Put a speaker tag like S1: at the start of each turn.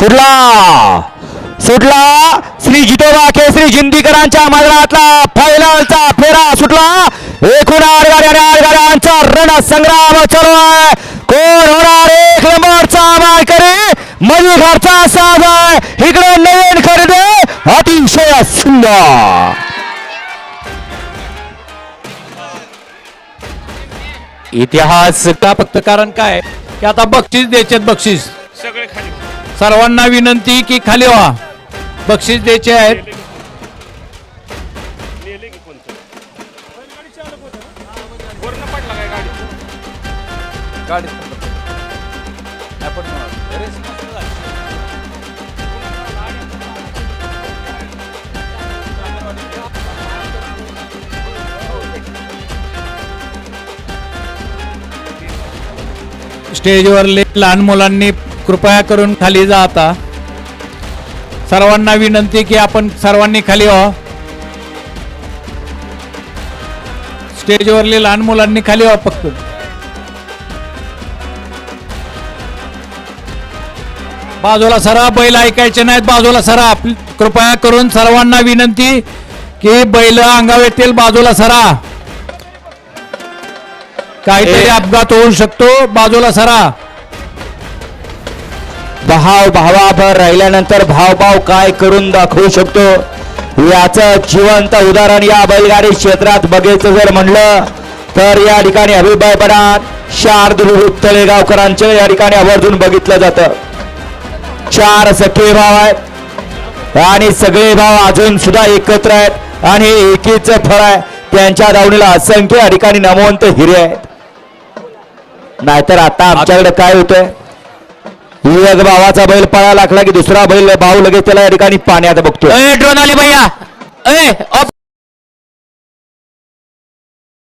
S1: सुटला. सुटला. श्री जितोबा केसरी जिंदीकरांच्या मैदानातला फायनलचा फेरा सुटला. एकूण आठ गाड्या आणि आठ गाड्यांचा रण संग्राम चालू आहे. कोण होणार? एक नंबरचा मायकरी मधुघरचा साज आहे. इकडे नवीन खरेदी. अतिशय सुंदर.
S2: इतिहास का फक्त कारण काय? की आता बक्षीस द्यायचे बक्षीस.
S3: सगळे
S2: सर्वांना विनंती की खाली व्हा. बक्षीस द्यायचे आहेत. स्टेजवरले लहान मुलांनी कृपया करून खाली जा आता. सर्वांना विनंती की आपण सर्वांनी खाली व्हा. स्टेजवरले लहान मुलांनी खाली व्हा फक्त. बाजूला सरा बैल ऐकायचे नाहीत बाजूला सरा. कृपया करून सर्वांना विनंती की बैल अंगावर येतील बाजूला सरा. काहीतरी अपघात होऊ शकतो बाजूला सरा.
S1: भाव भावाभर राहिल्यानंतर भावभाव काय करून दाखवू शकतो? याचं जिवंत उदाहरण या बैलगाडी क्षेत्रात बघायचं जर म्हणलं तर या ठिकाणी अभिभाय बनात शार्दूल तळेगावकरांचे या ठिकाणी आवर्जून बघितलं जातं. चार सखे भाव आहेत. आणि सगळे भाव अजून सुद्धा एकत्र आहेत. आणि एकीच फळ आहे. त्यांच्या दावणीला असंख्य या ठिकाणी नमवंत हिरे आहेत. नाहीतर आता आमच्याकडे काय होतंय? एक भावाचा बैल पळा लागला की दुसरा बैल भाऊ लगेच त्याला या ठिकाणी पाण्यात बघतो
S2: ड्रोन आली भैया.